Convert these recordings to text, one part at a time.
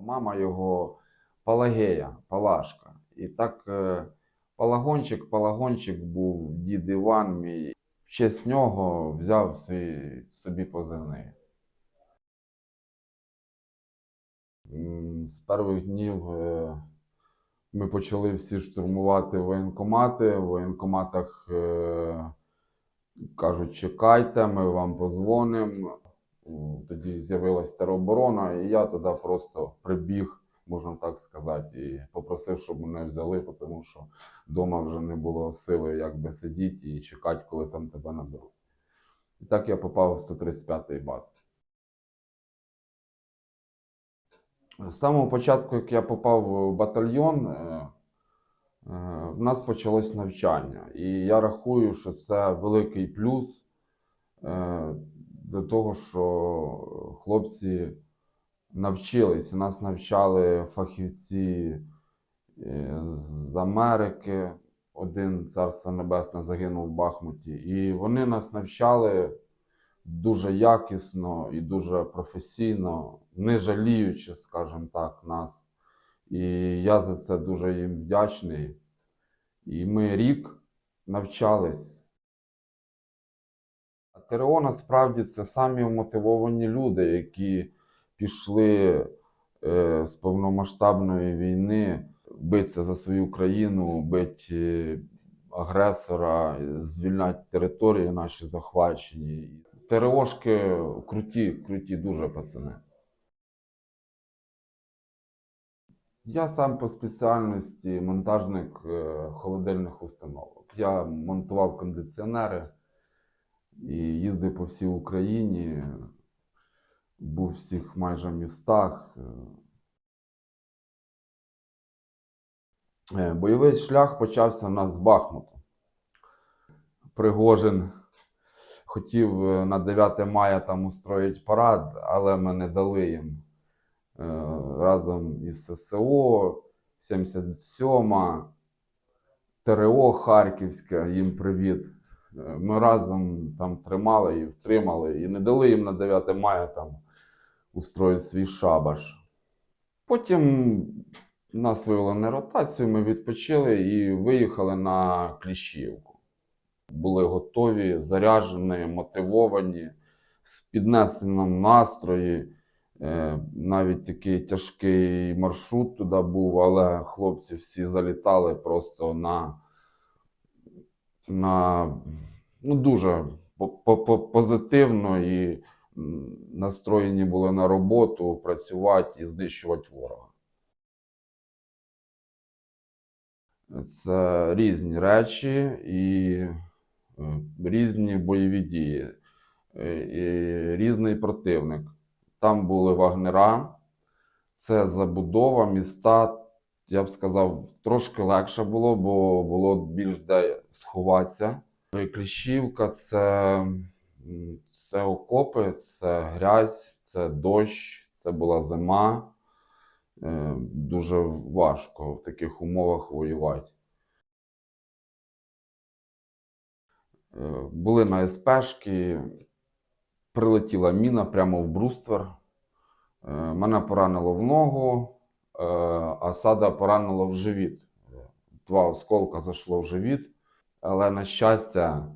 Мама його Палагея, Палашка. І так е, Палагончик, Палагончик був дід Іван мій. В честь нього взяв свій, собі позивний. З перших днів е, ми почали всі штурмувати воєнкомати. В воєнкоматах е, кажуть, чекайте, ми вам позвонимо. Тоді з'явилась тероборона, і я туди просто прибіг, можна так сказати, і попросив, щоб мене взяли, тому що вдома вже не було сили якби сидіти і чекати, коли там тебе наберуть. І так я попав в 135-й бат. З самого початку, як я попав в батальйон, е, е, в нас почалось навчання. І я рахую, що це великий плюс е, до того, що хлопці навчились. Нас навчали фахівці е, з Америки. Один царство небесне загинув в Бахмуті. І вони нас навчали дуже якісно і дуже професійно, не жаліючи, скажімо так, нас. І я за це дуже їм вдячний. І ми рік навчались. ТРО насправді це самі мотивовані люди, які пішли е, з повномасштабної війни битися за свою країну, бити агресора, звільняти території наші захвачені. ТРОшки круті, круті дуже пацани. Я сам по спеціальності монтажник е, холодильних установок. Я монтував кондиціонери і їздив по всій Україні, був в всіх майже містах. Е, Бойовий шлях почався в нас з Бахмуту. Пригожин хотів е, на 9 мая там устроїти парад, але ми не дали їм е, разом із ССО, 77 ТРО Харківське, їм привіт. Ми разом там тримали і втримали, і не дали їм на 9 мая там устроїти свій шабаш. Потім нас вивели на ротацію, ми відпочили і виїхали на Кліщівку. Були готові, заряджені, мотивовані, з піднесеним настрої. Е, Навіть такий тяжкий маршрут туди був, але хлопці всі залітали просто на, на ну, дуже по- по- по- позитивно і настроєні були на роботу, працювати і знищувати ворога. Це різні речі і е, різні бойові дії, е, і різний противник. Там були вагнера, це забудова, міста. Я б сказав, трошки легше було, бо було більш де сховатися. І Кліщівка це, це окопи, це грязь, це дощ, це була зима. Е, Дуже важко в таких умовах воювати. Е, Були на СПшки, прилетіла міна прямо в бруствер. Е, Мене поранило в ногу, е, а сада поранило в живіт. Два осколка зайшло в живіт, але, на щастя,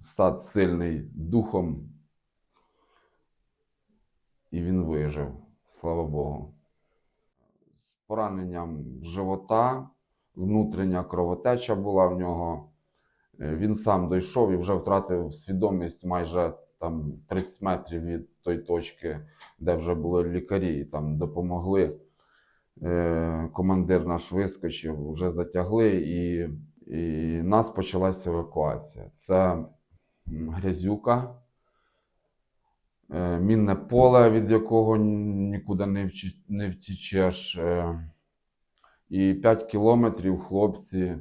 сад сильний духом, і він вижив, слава Богу. З пораненням живота, внутрішня кровотеча була в нього. Е, Він сам дійшов і вже втратив свідомість майже там 30 метрів від тої точки, де вже були лікарі, і там допомогли. Е, Командир наш вискочив, вже затягли, і, і нас почалася евакуація. Це грязюка, е, мінне поле, від якого нікуди не, вчи- не втічеш. е, І 5 кілометрів хлопці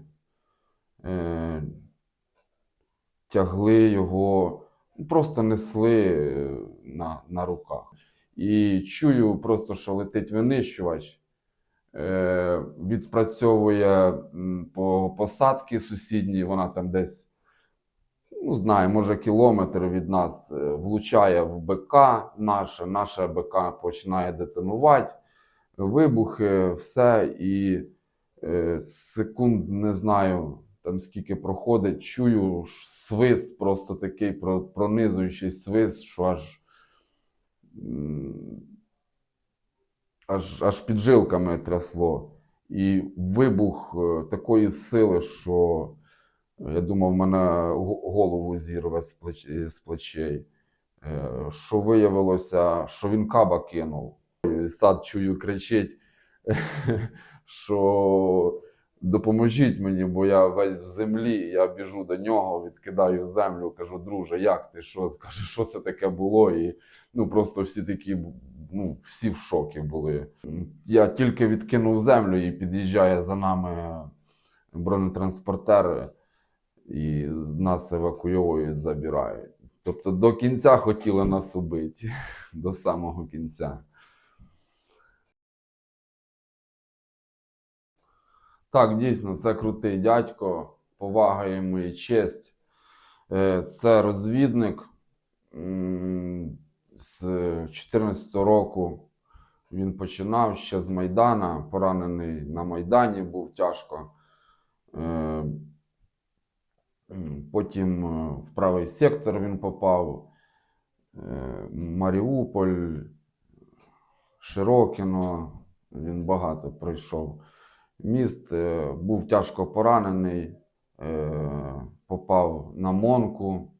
е, тягли його, просто несли е, на, на руках. І чую просто, що летить винищувач, е, відпрацьовує по посадки сусідній, вона там десь ну, знаю, може кілометр від нас е, влучає в БК наше, наше БК починає детонувати, вибухи, все. І е, секунд не знаю, там скільки проходить, чую свист, просто такий пронизуючий свист, що аж, аж, аж піджилками трясло. І вибух е, такої сили, що я думав, в мене голову зірве з, плеч, з плечей. Е, Що виявилося, що він каба кинув. Сад чую, кричить, що допоможіть мені, бо я весь в землі. Я біжу до нього, відкидаю землю, кажу, друже, як ти? Що? Каже, що це таке було? І ну, просто всі такі, ну, всі в шокі були. Я тільки відкинув землю і під'їжджає за нами бронетранспортер і нас евакуйовують, забирають. Тобто до кінця хотіли нас убити, до самого кінця. Так, дійсно, це крутий дядько, повага йому і честь. Е, Це розвідник. З 2014 року він починав ще з Майдана, поранений на Майдані, був тяжко. Е, Потім е, в правий сектор він попав. Маріуполь, Широкіно. Він багато пройшов міст. Е, Був тяжко поранений, е, попав на Монку.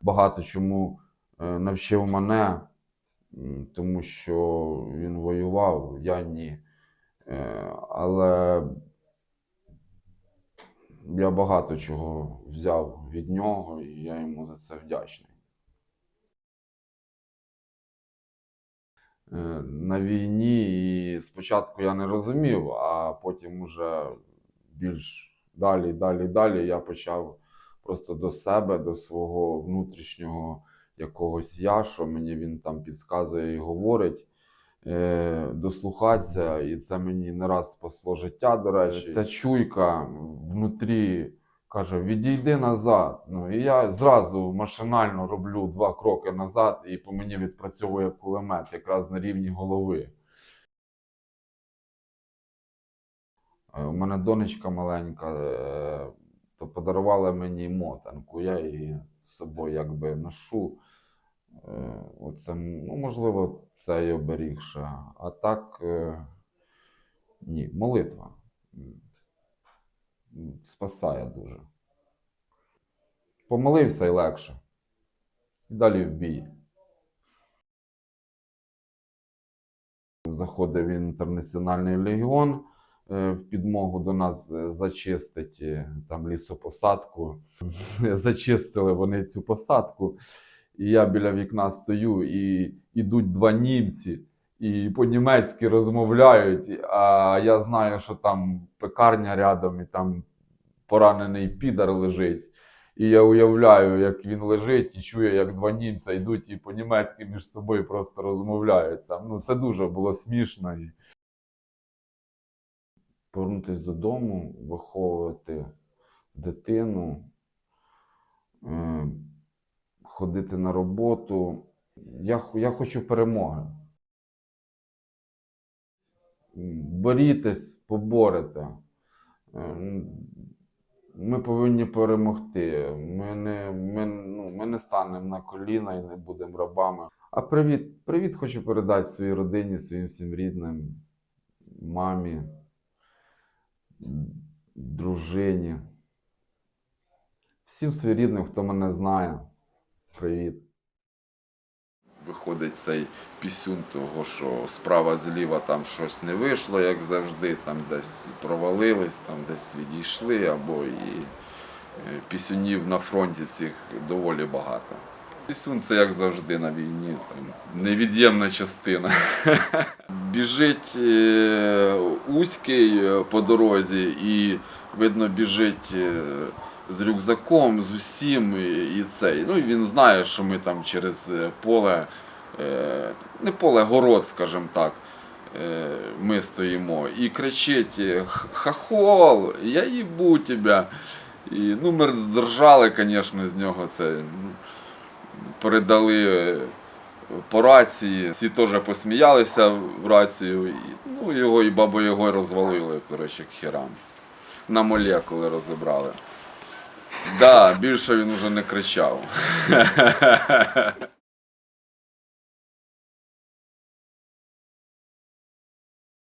Багато чому е, навчив мене, тому що він воював, я ні. Але я багато чого взяв від нього, і я йому за це вдячний. На війні і спочатку я не розумів, а потім уже більш далі, далі, далі я почав просто до себе, до свого внутрішнього якогось я, що мені він там підказує і говорить, е, дослухатися, і це мені не раз спасло життя, до речі. Ця чуйка внутрі каже: відійди назад. Ну, і я зразу машинально роблю два кроки назад, і по мені відпрацьовує кулемет якраз на рівні голови. Е, У мене донечка маленька, е, то подарувала мені мотанку. Я її з собою якби ношу. Е, Оце, ну, можливо, це й оберігше. А так, ні, молитва. Спасає дуже. Помолився і легше. І далі в бій. Заходив інтернаціональний легіон е, в підмогу до нас е, зачистить е, там лісопосадку. Зачистили вони цю посадку. І я біля вікна стою, і йдуть два німці, і по-німецьки розмовляють. А я знаю, що там пекарня рядом, і там поранений підар лежить. І я уявляю, як він лежить і чує, як два німця йдуть і по-німецьки між собою просто розмовляють. Там, ну, це дуже було смішно. Повернутися додому, виховувати дитину, е, ходити на роботу. Я, я хочу перемоги. Борітесь, поборете. Е, Ми повинні перемогти. Ми не, ми, ну, ми не станемо на коліна і не будемо рабами. А привіт, привіт хочу передати своїй родині, своїм всім рідним, мамі, дружині. Всім своїм рідним, хто мене знає. Привіт. Виходить цей пісюн того, що справа зліва там щось не вийшло, як завжди, там десь провалились, там десь відійшли, або і е, пісюнів на фронті цих доволі багато. Пісюн це як завжди на війні, там невід'ємна частина. Біжить е, Уський е, по дорозі і, видно, біжить з рюкзаком, з усім і, і цей. Ну і він знає, що ми там через е, поле, е, не поле, город, скажімо так. е, Ми стоїмо і кричить: Хахол, я їбу тебе. І ну, ми здержали, звісно, з нього це. Передали е, по рації. Всі теж посміялися в рацію. Ну, його і бабу його розвалили, коротше, к херам. На молекули розібрали. Да, більше він уже не кричав.